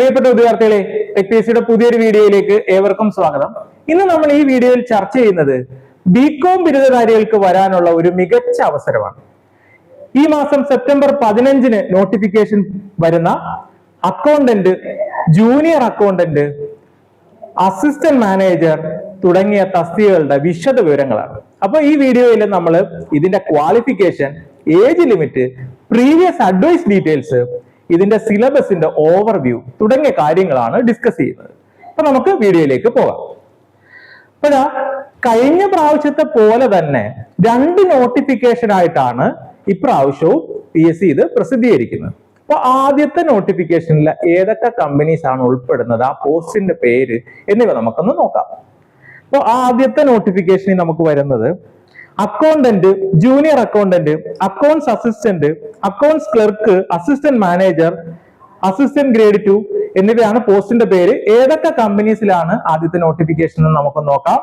പ്രിയപ്പെട്ട വിദ്യാർത്ഥികളെ tech P എസ്സിയുടെ പുതിയൊരു വീഡിയോയിലേക്ക് ഏവർക്കും സ്വാഗതം. ഇന്ന് നമ്മൾ ഈ വീഡിയോയിൽ ചർച്ച ചെയ്യുന്നത് ബികോം ബിരുദധാരികൾക്ക് വരാനുള്ള ഒരു മികച്ച അവസരമാണ്. ഈ മാസം സെപ്റ്റംബർ പതിനഞ്ചിന് നോട്ടിഫിക്കേഷൻ വരുന്ന accountant junior accountant assistant manager തുടങ്ങിയ തസ്തികകളുടെ വിശദ വിവരങ്ങളാണ്. അപ്പൊ ഈ വീഡിയോയിൽ നമ്മൾ ഇതിന്റെ qualification age limit previous advice details ഇതിന്റെ സിലബസിന്റെ ഓവർവ്യൂ തുടങ്ങിയ കാര്യങ്ങളാണ് ഡിസ്കസ് ചെയ്യുന്നത്. അപ്പൊ നമുക്ക് വീഡിയോയിലേക്ക് പോകാം. അപ്പോഴാ കഴിഞ്ഞ പ്രാവശ്യത്തെ പോലെ തന്നെ രണ്ട് നോട്ടിഫിക്കേഷൻ ആയിട്ടാണ് ഇപ്രാവശ്യവും പി എസ് സി ഇത് പ്രസിദ്ധീകരിക്കുന്നത്. അപ്പൊ ആദ്യത്തെ നോട്ടിഫിക്കേഷനിൽ ഏതൊക്കെ കമ്പനീസ് ആണ് ഉൾപ്പെടുന്നത് ആ പോസ്റ്റിന്റെ പേര് എന്നിവ നമുക്കൊന്ന് നോക്കാം. അപ്പോൾ ആദ്യത്തെ നോട്ടിഫിക്കേഷനിൽ നമുക്ക് വരുന്നത് accountant junior accountant accounts assistant accounts clerk assistant manager assistant grade two എന്നിവയാണ് പോസ്റ്റിന്റെ പേര്. ഏതൊക്കെ കമ്പനീസിലാണ് ആദ്യത്തെ നോട്ടിഫിക്കേഷൻ എന്ന് നമുക്ക് നോക്കാം.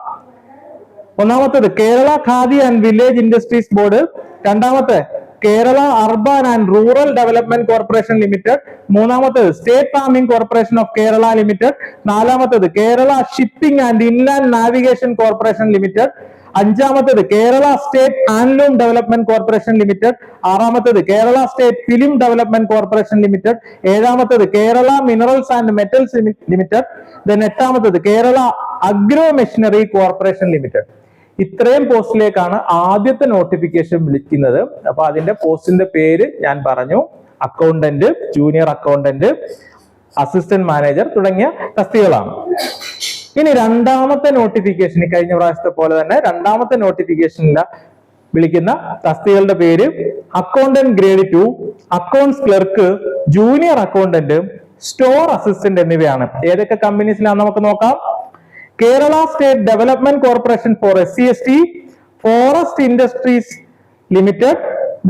ഒന്നാമത്തേത് Kerala Khadi and village industries board. രണ്ടാമത്തെ Kerala urban and rural development corporation limited. മൂന്നാമത്തേത് state farming corporation of Kerala limited. നാലാമത്തേത് Kerala shipping and inland navigation corporation limited. അഞ്ചാമത്തേത് Kerala state handloom development corporation limited. ആറാമത്തേത് Kerala state film development corporation limited. ഏഴാമത്തേത് Kerala minerals and metals limited. Then എട്ടാമത്തേത് Kerala agro machinery corporation limited. ഇത്രയും പോസ്റ്റിലേക്കാണ് ആദ്യത്തെ notification വിളിക്കുന്നത്. അപ്പൊ അതിന്റെ പോസ്റ്റിന്റെ പേര് ഞാൻ പറഞ്ഞു. Accountant junior accountant assistant manager തുടങ്ങിയ തസ്തികളാണ് ഇനി രണ്ടാമത്തെ നോട്ടിഫിക്കേഷൻ കഴിഞ്ഞ പ്രാവശ്യത്തെ പോലെ തന്നെ രണ്ടാമത്തെ നോട്ടിഫിക്കേഷനിൽ വിളിക്കുന്ന തസ്തികളുടെ പേര് accountant grade two accounts clerk junior accountant store assistant എന്നിവയാണ്. ഏതൊക്കെ കമ്പനീസിലാണ് നമുക്ക് നോക്കാം? Kerala state development corporation for S C S T forest industries limited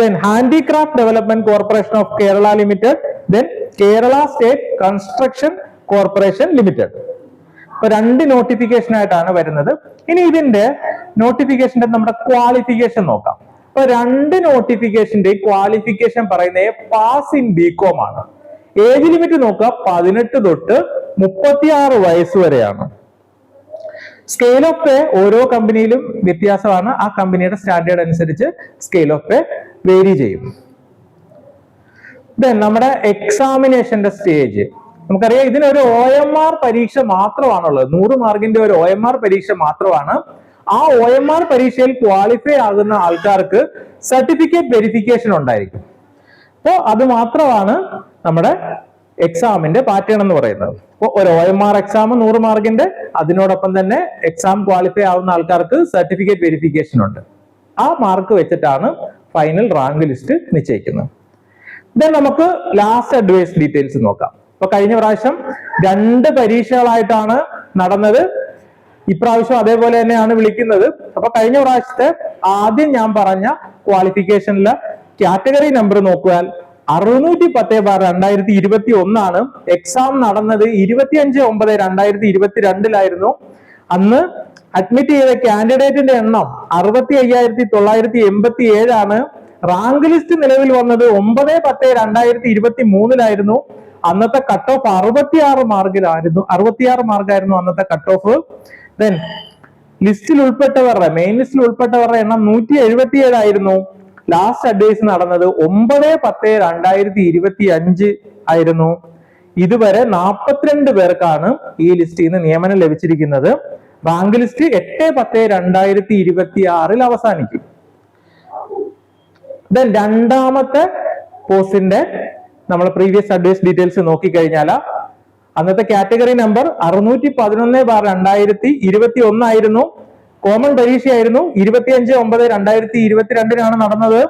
then handicraft development corporation of Kerala limited then Kerala state construction corporation limited. രണ്ട് notification ആയിട്ടാണ് വരുന്നത്. ഇനി ഇതിന്റെ നോട്ടിഫിക്കേഷന്റെ നമ്മുടെ ക്വാളിഫിക്കേഷൻ നോക്കാം. ഇപ്പൊ രണ്ട് നോട്ടിഫിക്കേഷന്റെ ക്വാളിഫിക്കേഷൻ പറയുന്നത് പാസ് ഇൻ ബികോം ആണ്. ഏജ് ലിമിറ്റ് നോക്കുക പതിനെട്ട് തൊട്ട് മുപ്പത്തിയാറ് വയസ്സ് വരെയാണ്. സ്കെയിൽ ഓഫ് പേ ഓരോ കമ്പനിയിലും വ്യത്യാസമാണ്. ആ കമ്പനിയുടെ സ്റ്റാൻഡേർഡ് അനുസരിച്ച് സ്കെയിൽ ഓഫ് പേ വേരി ചെയ്യും. നമ്മുടെ എക്സാമിനേഷന്റെ സ്റ്റേജ് നമുക്കറിയാം ഇതിനൊരു ഒ എം ആർ പരീക്ഷ മാത്രമാണുള്ളത്. നൂറ് മാർക്കിന്റെ ഒരു ഒ എം ആർ പരീക്ഷ മാത്രമാണ്. ആ ഒ എം ആർ പരീക്ഷയിൽ ക്വാളിഫൈ ആകുന്ന ആൾക്കാർക്ക് സർട്ടിഫിക്കറ്റ് വെരിഫിക്കേഷൻ ഉണ്ടായിരിക്കും. അപ്പോൾ അത് മാത്രമാണ് നമ്മുടെ എക്സാമിന്റെ പാറ്റേൺ എന്ന് പറയുന്നത്. അപ്പോൾ ഒരു ഒ എം ആർ എക്സാം നൂറ് മാർക്കിന്റെ അതിനോടൊപ്പം തന്നെ എക്സാം ക്വാളിഫൈ ആവുന്ന ആൾക്കാർക്ക് സർട്ടിഫിക്കറ്റ് വെരിഫിക്കേഷൻ ഉണ്ട്. ആ മാർക്ക് വെച്ചിട്ടാണ് ഫൈനൽ റാങ്ക് ലിസ്റ്റ് നിശ്ചയിക്കുന്നത്. ദെൻ നമുക്ക് ലാസ്റ്റ് അഡ്വൈസ് ഡീറ്റെയിൽസ് നോക്കാം. ഇപ്പൊ കഴിഞ്ഞ പ്രാവശ്യം രണ്ട് പരീക്ഷകളായിട്ടാണ് നടന്നത്. ഇപ്രാവശ്യം അതേപോലെ തന്നെയാണ് വിളിക്കുന്നത്. അപ്പൊ കഴിഞ്ഞ പ്രാവശ്യത്തെ ആദ്യം ഞാൻ പറഞ്ഞ ക്വാളിഫിക്കേഷനിലെ കാറ്റഗറി നമ്പർ നോക്കിയാൽ അറുന്നൂറ്റി പത്ത് ബാർ രണ്ടായിരത്തി ഇരുപത്തി ഒന്നാണ് എക്സാം നടന്നത് ഇരുപത്തിയഞ്ച് ഒമ്പത് രണ്ടായിരത്തി ഇരുപത്തി രണ്ടിലായിരുന്നു അന്ന് അഡ്മിറ്റ് ചെയ്ത കാൻഡിഡേറ്റിന്റെ എണ്ണം അറുപത്തി അയ്യായിരത്തി തൊള്ളായിരത്തി എൺപത്തി ഏഴാണ് റാങ്ക് ലിസ്റ്റ് നിലവിൽ വന്നത് ഒമ്പത് പത്ത് രണ്ടായിരത്തി ഇരുപത്തി മൂന്നിലായിരുന്നു അന്നത്തെ കട്ട് ഓഫ് അറുപത്തിയാറ് മാർക്കിലായിരുന്നു അറുപത്തിയാറ് മാർക്കായിരുന്നു അന്നത്തെ കട്ട് ഓഫ് ദെൻ ലിസ്റ്റിൽ ഉൾപ്പെട്ടവരുടെ മെയിൻ ലിസ്റ്റിൽ ഉൾപ്പെട്ടവരുടെ എണ്ണം നൂറ്റി എഴുപത്തി ഏഴായിരുന്നു ലാസ്റ്റ് അഡ്വൈസ് നടന്നത് ഒമ്പത് പത്ത് രണ്ടായിരത്തി ഇരുപത്തി അഞ്ച് ആയിരുന്നു. ഇതുവരെ നാൽപ്പത്തിരണ്ട് പേർക്കാണ് ഈ ലിസ്റ്റിൽ നിന്ന് നിയമനം ലഭിച്ചിരിക്കുന്നത്. ബാങ്ക് ലിസ്റ്റ് എട്ട് പത്ത് രണ്ടായിരത്തി ഇരുപത്തി ആറിൽ അവസാനിക്കും. ദെൻ രണ്ടാമത്തെ പോസ്റ്റിന്റെ നമ്മൾ പ്രീവിയസ് അഡ്വൈസ് ഡീറ്റെയിൽസ് നോക്കിക്കഴിഞ്ഞാൽ അന്നത്തെ കാറ്റഗറി നമ്പർ അറുന്നൂറ്റി പതിനൊന്ന് ബാർ രണ്ടായിരത്തി ഇരുപത്തി ഒന്നായിരുന്നു കോമൺ പരീക്ഷയായിരുന്നു. ഇരുപത്തിയഞ്ച് ഒമ്പത് രണ്ടായിരത്തി ഇരുപത്തിരണ്ടിനാണ് നടന്നത്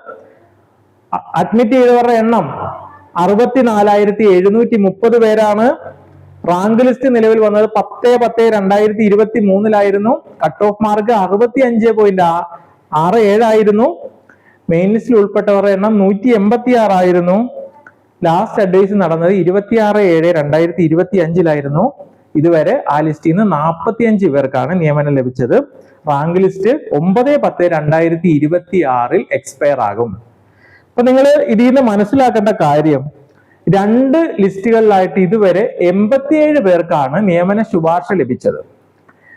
അഡ്മിറ്റ് ചെയ്തവരുടെ എണ്ണം അറുപത്തിനാലായിരത്തി എഴുന്നൂറ്റി മുപ്പത് പേരാണ്. റാങ്ക് ലിസ്റ്റ് നിലവിൽ വന്നത് പത്ത് പത്ത് രണ്ടായിരത്തി ഇരുപത്തി മൂന്നിലായിരുന്നു കട്ട് ഓഫ് മാർക്ക് അറുപത്തി അഞ്ച് പോയിന്റ് ആറ് ഏഴായിരുന്നു. മെയിൻ ലിസ്റ്റിൽ ഉൾപ്പെട്ടവരുടെ എണ്ണം നൂറ്റി എൺപത്തി ആറായിരുന്നു ലാസ്റ്റ് അഡ്വൈസ് നടന്നത് ഇരുപത്തിയാറ് ഏഴ് രണ്ടായിരത്തി ഇരുപത്തി അഞ്ചിലായിരുന്നു ഇതുവരെ ആ ലിസ്റ്റിൽ നിന്ന് നാൽപ്പത്തി അഞ്ച് പേർക്കാണ് നിയമനം ലഭിച്ചത്. റാങ്ക് ലിസ്റ്റ് ഒമ്പത് പത്ത് രണ്ടായിരത്തി ഇരുപത്തി ആറിൽ എക്സ്പയർ ആകും. അപ്പൊ നിങ്ങൾ ഇതിൽ നിന്ന് മനസ്സിലാക്കേണ്ട കാര്യം രണ്ട് ലിസ്റ്റുകളിലായിട്ട് ഇതുവരെ എൺപത്തിയേഴ് പേർക്കാണ് നിയമന ശുപാർശ ലഭിച്ചത്.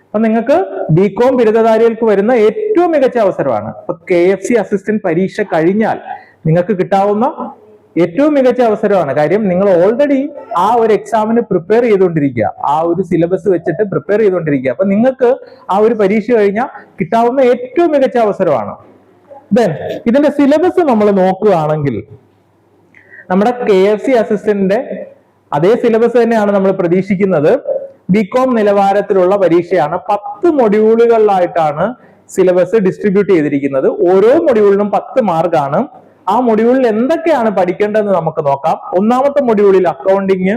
അപ്പൊ നിങ്ങൾക്ക് ബികോം ബിരുദധാരികൾക്ക് വരുന്ന ഏറ്റവും മികച്ച അവസരമാണ്. ഇപ്പൊ കെ എഫ് സി അസിസ്റ്റന്റ് പരീക്ഷ കഴിഞ്ഞാൽ നിങ്ങൾക്ക് കിട്ടാവുന്ന ഏറ്റവും മികച്ച അവസരമാണ്. കാര്യം നിങ്ങൾ ഓൾറെഡി ആ ഒരു എക്സാമിന് പ്രിപ്പയർ ചെയ്തുകൊണ്ടിരിക്കുക. ആ ഒരു സിലബസ് വെച്ചിട്ട് പ്രിപ്പയർ ചെയ്തുകൊണ്ടിരിക്കുക. അപ്പൊ നിങ്ങൾക്ക് ആ ഒരു പരീക്ഷ കഴിഞ്ഞാൽ കിട്ടാവുന്ന ഏറ്റവും മികച്ച അവസരമാണ്. ദെൻ ഇതിന്റെ സിലബസ് നമ്മൾ നോക്കുകയാണെങ്കിൽ നമ്മുടെ കെ എഫ് സി അസിസ്റ്റന്റിന്റെ അതേ സിലബസ് തന്നെയാണ് നമ്മൾ പ്രതീക്ഷിക്കുന്നത്. ബികോം നിലവാരത്തിലുള്ള പരീക്ഷയാണ്. പത്ത് മൊഡ്യൂളുകളിലായിട്ടാണ് സിലബസ് ഡിസ്ട്രിബ്യൂട്ട് ചെയ്തിരിക്കുന്നത്. ഓരോ മൊഡ്യൂളിനും പത്ത് മാർക്കാണ് ആ മൊഡ്യൂളിൽ എന്തൊക്കെയാണ് പഠിക്കേണ്ടതെന്ന് നമുക്ക് നോക്കാം ഒന്നാമത്തെ മൊഡ്യൂളിൽ അക്കൗണ്ടിങ്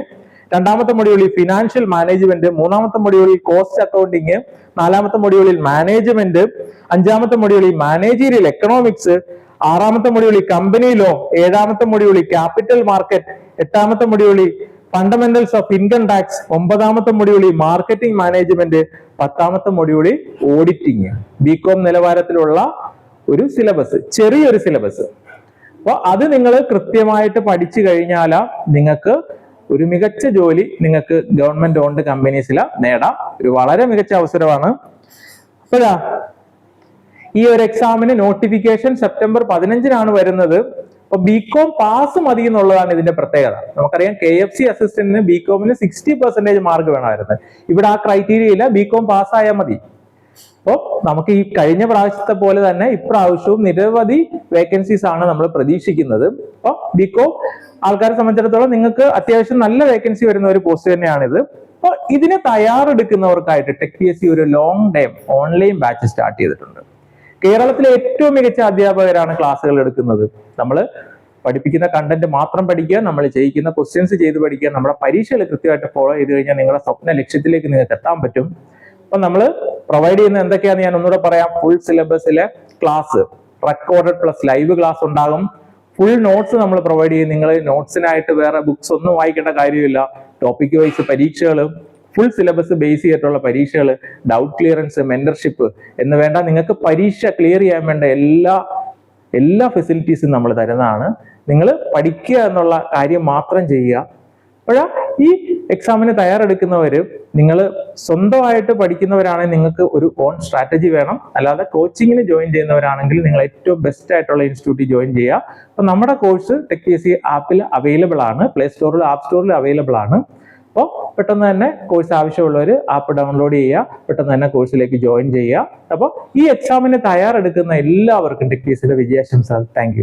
രണ്ടാമത്തെ മൊഡ്യൂളിൽ ഫിനാൻഷ്യൽ മാനേജ്മെന്റ് മൂന്നാമത്തെ മൊഡ്യൂളിൽ കോസ്റ്റ് അക്കൗണ്ടിങ് നാലാമത്തെ മൊഡ്യൂളിൽ മാനേജ്മെന്റ് അഞ്ചാമത്തെ മൊഡ്യൂളിൽ മാനേജീരിയൽ എക്കണോമിക്സ് ആറാമത്തെ മൊഡ്യൂളിൽ കമ്പനി ലോ ഏഴാമത്തെ മൊഡ്യൂളിൽ ക്യാപിറ്റൽ മാർക്കറ്റ് എട്ടാമത്തെ മൊഡ്യൂളിൽ ഫണ്ടമെന്റൽസ് ഓഫ് ഇൻകം ടാക്സ് ഒമ്പതാമത്തെ മൊഡ്യൂളിൽ മാർക്കറ്റിംഗ് മാനേജ്മെന്റ് പത്താമത്തെ മൊഡ്യൂളിൽ ഓഡിറ്റിംഗ് ബികോം നിലവാരത്തിലുള്ള ഒരു സിലബസ് ചെറിയൊരു സിലബസ് അപ്പോൾ അത് നിങ്ങൾ കൃത്യമായിട്ട് പഠിച്ചു കഴിഞ്ഞാൽ നിങ്ങൾക്ക് ഒരു മികച്ച ജോലി നിങ്ങൾക്ക് ഗവൺമെന്റ് ഓൺഡ് കമ്പനീസിൽ നേടാം. ഒരു വളരെ മികച്ച അവസരമാണ്. അപ്പോഴാ ഈ ഒരു എക്സാമിന് നോട്ടിഫിക്കേഷൻ സെപ്റ്റംബർ പതിനഞ്ചിനാണ് വരുന്നത്. അപ്പൊ ബികോം പാസ് മതി എന്നുള്ളതാണ് ഇതിന്റെ പ്രത്യേകത. നമുക്കറിയാം കെ എഫ് സി അസിസ്റ്റന്റിന് ബികോമിന് സിക്സ്റ്റി പെർസെന്റേജ് മാർക്ക് വേണമായിരുന്നു. ഇവിടെ ആ ക്രൈറ്റീരിയ ഇല്ല ബികോം പാസ്സായാൽ മതി. അപ്പോൾ നമുക്ക് ഈ കഴിഞ്ഞ പ്രാവശ്യത്തെ പോലെ തന്നെ ഇപ്രാവശ്യവും നിരവധി വേക്കൻസീസ് ആണ് നമ്മൾ പ്രതീക്ഷിക്കുന്നത്. അപ്പോൾ ബികോം ആൾക്കാരെ സംബന്ധിച്ചിടത്തോളം നിങ്ങൾക്ക് അത്യാവശ്യം നല്ല വേക്കൻസി വരുന്ന ഒരു പോസ്റ്റ് തന്നെയാണിത്. അപ്പോൾ ഇതിനെ തയ്യാറെടുക്കുന്നവർക്കായിട്ട് ടെക് പി എസ് സി ഒരു long time online batch start ചെയ്തിട്ടുണ്ട്. കേരളത്തിലെ ഏറ്റവും മികച്ച അധ്യാപകരാണ് ക്ലാസ്സുകൾ എടുക്കുന്നത്. നമ്മൾ പഠിപ്പിക്കുന്ന കണ്ടന്റ് മാത്രം പഠിക്കുക നമ്മൾ ചെയ്യിക്കുന്ന ക്വസ്റ്റ്യൻസ് ചെയ്ത് പഠിക്കുക നമ്മുടെ പരീക്ഷകൾ കൃത്യമായിട്ട് ഫോളോ ചെയ്ത് കഴിഞ്ഞാൽ നിങ്ങളുടെ സ്വപ്ന ലക്ഷ്യത്തിലേക്ക് നിങ്ങൾക്ക് എത്താൻ പറ്റും. അപ്പൊ നമ്മൾ പ്രൊവൈഡ് ചെയ്യുന്ന എന്തൊക്കെയാന്ന് ഞാൻ ഒന്നുകൂടെ പറയാം. Full സിലബസിലെ class recorded plus live class ഉണ്ടാകും. ഫുൾ നോട്ട്സ് നമ്മൾ പ്രൊവൈഡ് ചെയ്യും. നിങ്ങൾ നോട്ട്സിനായിട്ട് വേറെ ബുക്സ് ഒന്നും വായിക്കേണ്ട കാര്യമില്ല. ടോപ്പിക് വൈസ് പരീക്ഷകൾ ഫുൾ സിലബസ് ബേസ് ചെയ്തിട്ടുള്ള പരീക്ഷകൾ ഡൗട്ട് ക്ലിയറൻസ് മെന്റർഷിപ്പ് എന്ന് വേണ്ട നിങ്ങൾക്ക് പരീക്ഷ ക്ലിയർ ചെയ്യാൻ വേണ്ട എല്ലാ എല്ലാ ഫെസിലിറ്റീസും നമ്മൾ തരുന്നതാണ്. നിങ്ങൾ പഠിക്കുക എന്നുള്ള കാര്യം മാത്രം ചെയ്യുക. അപ്പോഴാ ഈ എക്സാമിന് തയ്യാറെടുക്കുന്നവർ നിങ്ങൾ സ്വന്തമായിട്ട് പഠിക്കുന്നവരാണെങ്കിൽ നിങ്ങൾക്ക് ഒരു ഓൺ സ്ട്രാറ്റജി വേണം. അല്ലാതെ കോച്ചിങ്ങിന് ജോയിൻ ചെയ്യുന്നവരാണെങ്കിൽ നിങ്ങൾ ഏറ്റവും ബെസ്റ്റ് ആയിട്ടുള്ള ഇൻസ്റ്റിറ്റ്യൂട്ടിൽ ജോയിൻ ചെയ്യുക. അപ്പൊ നമ്മുടെ കോഴ്സ് ടെക് പി സി ആപ്പിൽ അവൈലബിൾ ആണ്. പ്ലേ സ്റ്റോറിൽ ആപ്പ് സ്റ്റോറിൽ അവൈലബിൾ ആണ്. അപ്പോൾ പെട്ടെന്ന് തന്നെ കോഴ്സ് ആവശ്യമുള്ളവർ ആപ്പ് ഡൗൺലോഡ് ചെയ്യുക. പെട്ടെന്ന് തന്നെ കോഴ്സിലേക്ക് ജോയിൻ ചെയ്യുക. അപ്പോൾ ഈ എക്സാമിന് തയ്യാറെടുക്കുന്ന എല്ലാവർക്കും ടെക് പി സിയുടെ വിജയാശംസ താങ്ക്